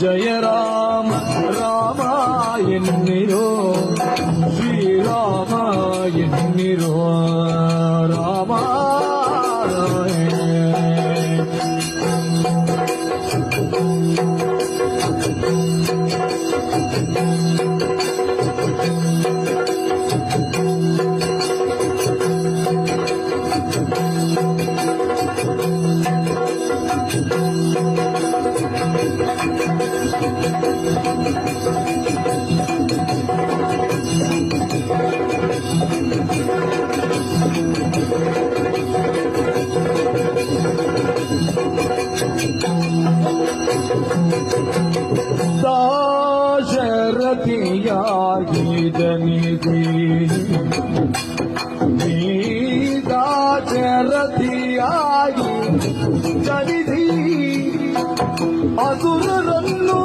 జయ రామ రామ ఎన్నిరో శ్రీరామ ದಾಶರಥಿಯಾಗಿದನಿದಿ ನೀ ದಾಶರಥಿಯಾಗಿ ಜನಿದಿ ಅಸುರರನ್ನು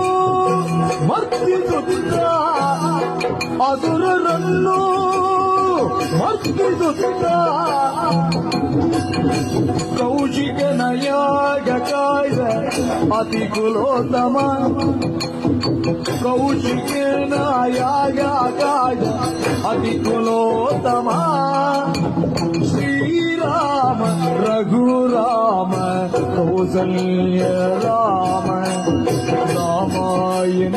ಮರ್ತಿಸುತ್ತ ಅಸುರರನ್ನು ಮರ್ತಿದುತ್ತಾ ಕೌಶಿಕನಯಾಗ ಕಾಯ್ದ ಅತಿ ಕುಲೋತ್ತಮ ಕೌಶಿಕನಯಾಗ ಕಾಯ್ದ ಅತಿ ಕುಲೋತ್ತಮ ಶ್ರೀರಾಮ ರಘುರಾಮ ಕೌಸಲ್ಯ ರಾಮ ರಾಮಾಯಣ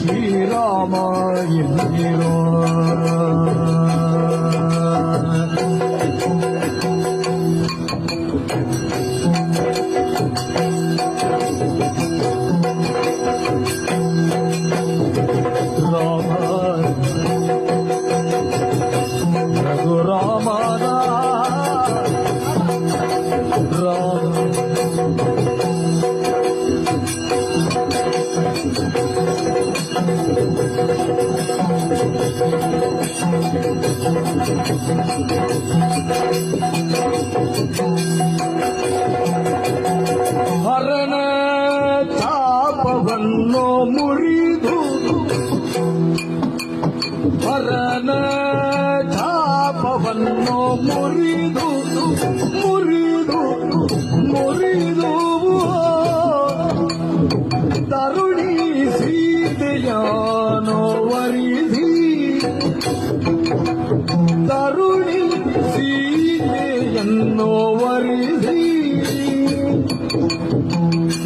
ಶ್ರೀರಾಮಾಯಣ ராமா ராம் ಹರಣ ತಾಪವನ್ನು ಮುರಿದು ಹರಣ ಚಾಪವನ್ನು ಮುರಿದು ಮುರಿದು ಮುರಿದು ತರುಣಿ ಸೀತೆಯಾನೋ ವರಿಸಿ ತರುಣಿ ಸೀತೆಯನ್ನು ವರಿಸಿ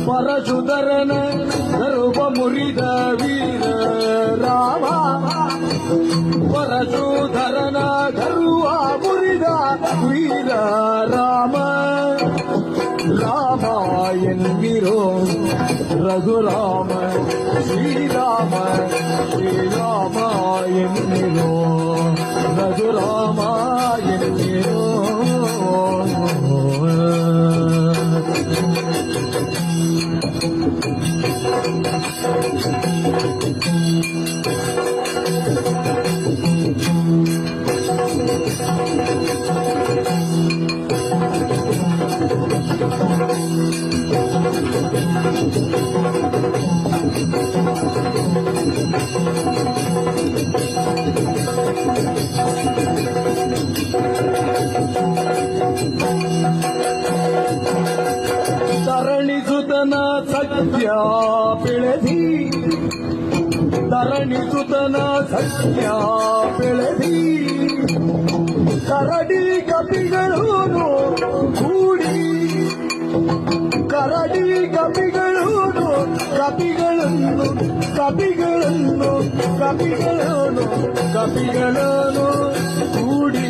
ಪರಶುಧರನ ಗರ್ಭ ಮುರಿದ ವೀರ ರಾಮ ಪರಶುಧರನ ಗರ್ವ வீரா ராம ராமா என்கிறோ ரகுராம ஸ்ரீராம ஸ்ரீராமா என்கிறோ ரகுராமா என்கிறோ ಧರಣಿಸುತನ ಸತ್ಯ ಬೆಳೆದಿ ಕರಡಿ ಕಪಿಗಳು ಕೂಡಿ ಕರಡಿ ಕಪಿಗಳು ಕಪಿಗಳನ್ನು ಕಪಿಗಳನ್ನು ಕಪಿಗಳನ್ನು ಕಪಿಗಳನ್ನು ಕೂಡಿ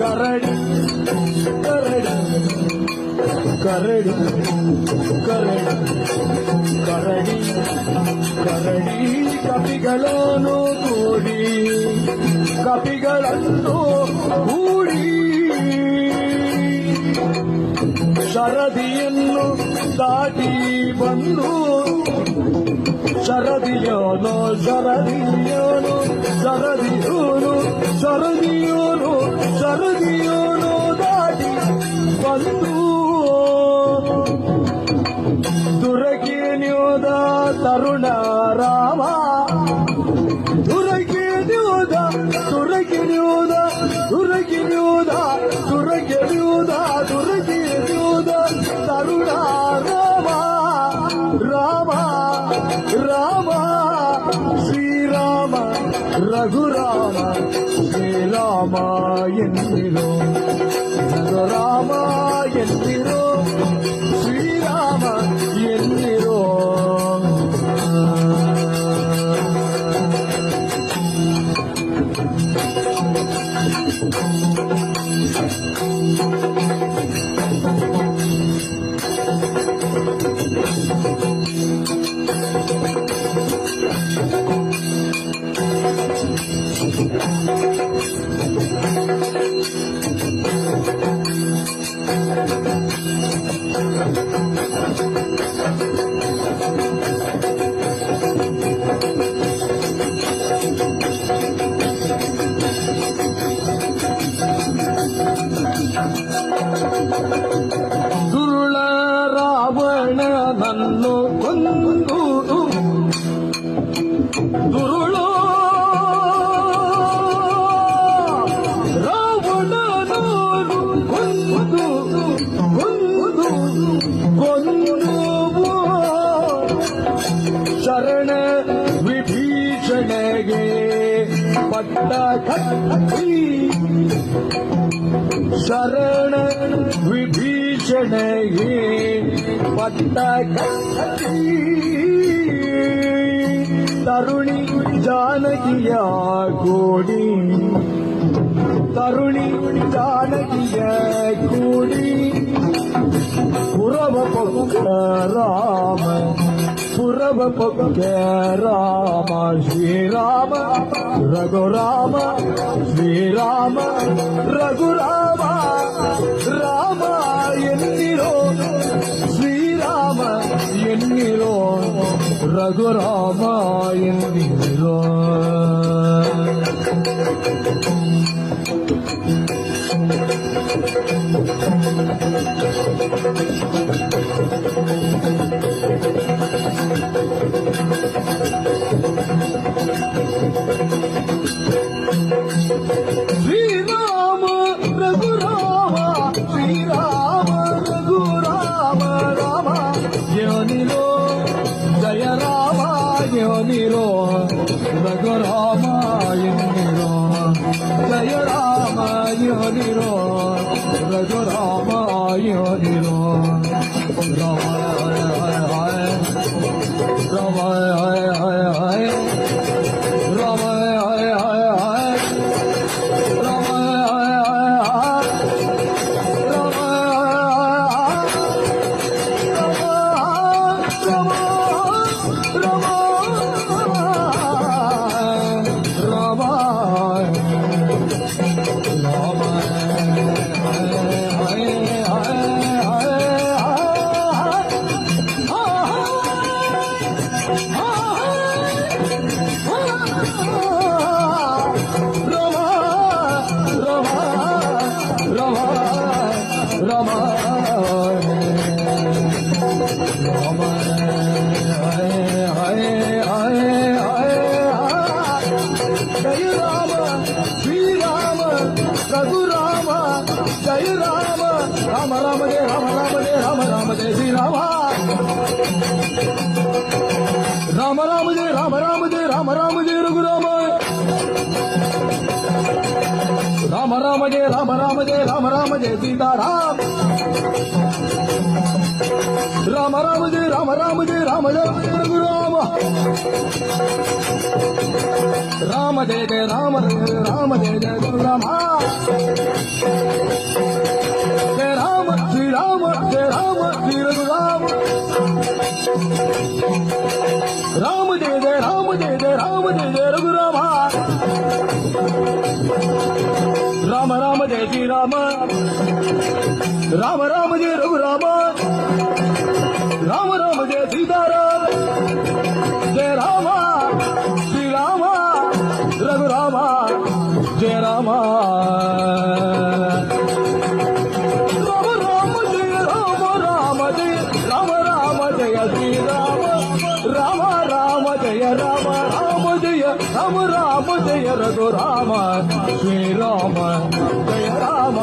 ಕರಡಿ ಕರಡಿ ಕರಡಿ ಕರಡಿ ಕರಡಿ ಕಪಿಗಳನ್ನು ಕೂಡಿ ಕಪಿಗಳನ್ನು ಕೂಡಿ ಶರದಿಯನ್ನು ದಾಟಿ ಬಂದು ಶರದಿಯೋನು ಶರದಿಯೋನು ಶರದಿಯೋನು ಶರದಿಯೋನು ಶರದಿಯೋನು ದಾಟಿ ಬಂದು ದುರಗಿನ್ಯೋದ ತರುಣ ರಾಮ ದುರಗಿನ್ಯೋದ ದುರಗಿನ್ಯೋದ ದುರಗಿನ್ಯೋದ ದುರಗಿನ್ಯೋದ ದುರಗಿನ್ಯೋದ ತರುಣ ರಾಮ ರಾಮ ರಾಮ ಶ್ರೀರಾಮ ರಘುರಾಮ ಶ್ರೀರಾಮ ಎಂದಿರೋ ರಘುರಾಮ கத்தி சரண விபீஷணையே பட்ட கத்தி தருணி ஜானகியா கோடி தருணி ஜானகிய கூடி உறவ பகுராமன் சுரப Rama Srirama Raghurama Srirama Raghurama Rama என்கிறோ Srirama என்கிறோ Raghurama என்கிறோ Thank you. Rayor ama yoniro, rayor ama yoniro. Ravay ay ay ay. Rama Rama Rama Jaya Rama Rama Jaya Rama Rama Jaya Raghurama Rama. Rama Jaya Rama Rama Jaya Rama Rama Jaya Sitarama Rama Rama Jaya Rama Rama Jaya Rama Rama. Jaya Raghurama Rama Jaya Jaya Rama Rama Jaya Jaya Raghurama Rama Rama Jaya Raghurama Rama Rama Jaya Seetharama. Shriram Jaya Rama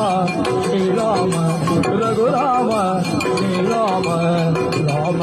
Shriram Raghurama Shriram Rama